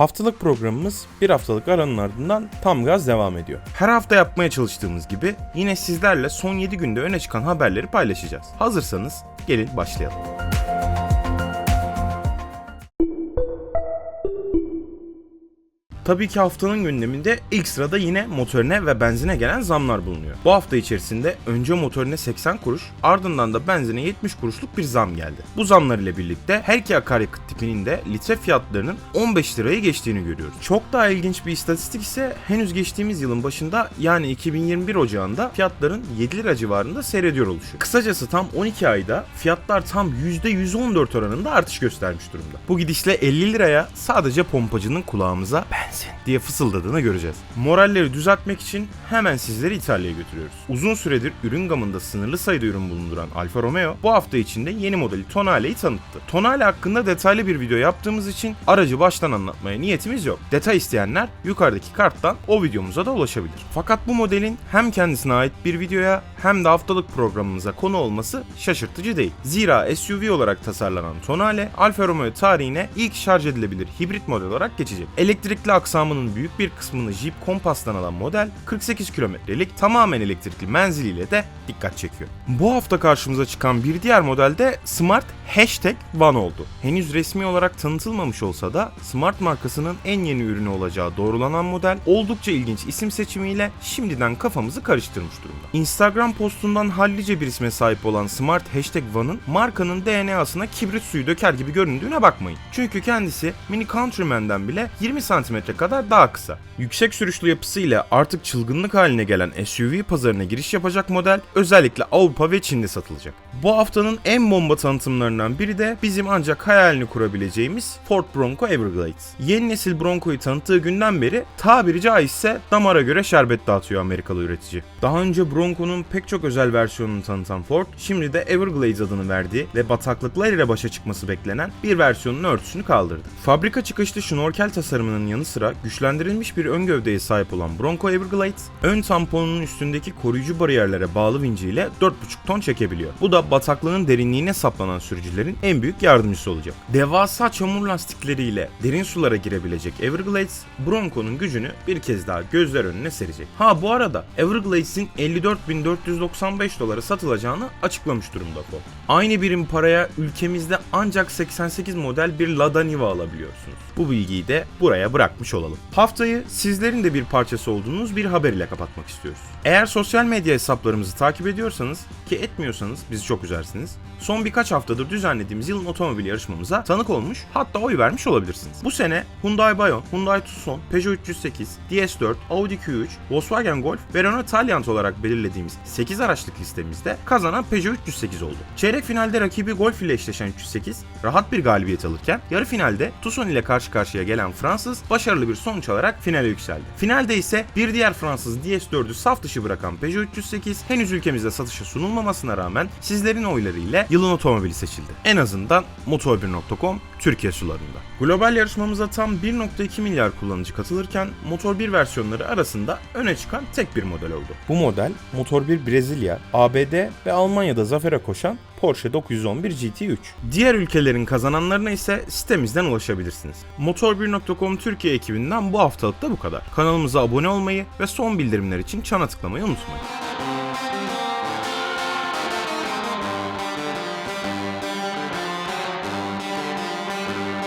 Haftalık programımız bir haftalık aranın ardından tam gaz devam ediyor. Her hafta yapmaya çalıştığımız gibi yine sizlerle son 7 günde öne çıkan haberleri paylaşacağız. Hazırsanız gelin başlayalım. Tabii ki haftanın gündeminde ilk sırada yine motorine ve benzine gelen zamlar bulunuyor. Bu hafta içerisinde önce motorine 80 kuruş ardından da benzine 70 kuruşluk bir zam geldi. Bu zamlar ile birlikte her iki akaryakıt tipinin de litre fiyatlarının 15 lirayı geçtiğini görüyoruz. Çok daha ilginç bir istatistik ise henüz geçtiğimiz yılın başında yani 2021 Ocağı'nda fiyatların 7 lira civarında seyrediyor oluşu. Kısacası tam 12 ayda fiyatlar tam %114 oranında artış göstermiş durumda. Bu gidişle 50 liraya sadece pompacının kulağımıza benzin diye fısıldadığını göreceğiz. Moralleri düzeltmek için hemen sizleri İtalya'ya götürüyoruz. Uzun süredir ürün gamında sınırlı sayıda ürün bulunduran Alfa Romeo bu hafta içinde yeni modeli Tonale'yi tanıttı. Tonale hakkında detaylı bir video yaptığımız için aracı baştan anlatmaya niyetimiz yok. Detay isteyenler yukarıdaki karttan o videomuza da ulaşabilir. Fakat bu modelin hem kendisine ait bir videoya hem de haftalık programımıza konu olması şaşırtıcı değil. Zira SUV olarak tasarlanan Tonale, Alfa Romeo tarihine ilk şarj edilebilir hibrit model olarak geçecek. Elektrikli aksamının büyük bir kısmını Jeep Compass'tan alan model 48 kilometrelik tamamen elektrikli menziliyle de dikkat çekiyor. Bu hafta karşımıza çıkan bir diğer model de Smart Hashtag One oldu. Henüz resmi olarak tanıtılmamış olsa da Smart markasının en yeni ürünü olacağı doğrulanan model oldukça ilginç isim seçimiyle şimdiden kafamızı karıştırmış durumda. Instagram postundan hallice bir isme sahip olan Smart Hashtag One'ın markanın DNA'sına kibrit suyu döker gibi göründüğüne bakmayın. Çünkü kendisi Mini Countryman'den bile 20 cm kadar daha kısa. Yüksek sürüşlü yapısıyla artık çılgınlık haline gelen SUV pazarına giriş yapacak model özellikle Avrupa ve Çin'de satılacak. Bu haftanın en bomba tanıtımlarından biri de bizim ancak hayalini kurabileceğimiz Ford Bronco Everglades. Yeni nesil Bronco'yu tanıttığı günden beri tabiri caizse damara göre şerbet dağıtıyor Amerikalı üretici. Daha önce Bronco'nun pek çok özel versiyonunu tanıtan Ford, şimdi de Everglades adını verdiği ve bataklıklar ile başa çıkması beklenen bir versiyonun örtüsünü kaldırdı. Fabrika çıkışlı şnorkel tasarımının yanı sıra güçlendirilmiş bir ön gövdeye sahip olan Bronco Everglades, ön tamponunun üstündeki koruyucu bariyerlere bağlı vinciyle 4,5 ton çekebiliyor. Bu da bataklığın derinliğine saplanan sürücülerin en büyük yardımcısı olacak. Devasa çamur lastikleriyle derin sulara girebilecek Everglades, Bronco'nun gücünü bir kez daha gözler önüne serecek. Ha bu arada Everglades'in 54.495 dolara satılacağını açıklamış durumda Ford. Aynı birim paraya ülkemizde ancak 88 model bir Lada Niva alabiliyorsunuz. Bu bilgiyi de buraya bırakmış olalım. Haftayı sizlerin de bir parçası olduğunuz bir haber ile kapatmak istiyoruz. Eğer sosyal medya hesaplarımızı takip ediyorsanız ki etmiyorsanız bizi çok üzersiniz. Son birkaç haftadır düzenlediğimiz yılın otomobil yarışmamıza tanık olmuş hatta oy vermiş olabilirsiniz. Bu sene Hyundai Bayon, Hyundai Tucson, Peugeot 308, DS4, Audi Q3, Volkswagen Golf ve Renault Taliant olarak belirlediğimiz 8 araçlık listemizde kazanan Peugeot 308 oldu. Çeyrek finalde rakibi Golf ile eşleşen 308 rahat bir galibiyet alırken yarı finalde Tucson ile karşı karşıya gelen Fransız başarılı bir sonuç alarak finale yükseldi. Finalde ise bir diğer Fransız DS4'ü saf dışı bırakan Peugeot 308 henüz ülkemizde satışa sunulmamasına rağmen sizlerin oylarıyla yılın otomobili seçildi. En azından Motor1.com Türkiye sularında. Global yarışmamıza tam 1.2 milyar kullanıcı katılırken Motor 1 versiyonları arasında öne çıkan tek bir model oldu. Bu model Motor 1 Brezilya, ABD ve Almanya'da zafere koşan Porsche 911 GT3. Diğer ülkelerin kazananlarına ise sitemizden ulaşabilirsiniz. Motor1.com Türkiye ekibinden bu haftalık da bu kadar. Kanalımıza abone olmayı ve son bildirimler için çana tıklamayı unutmayın.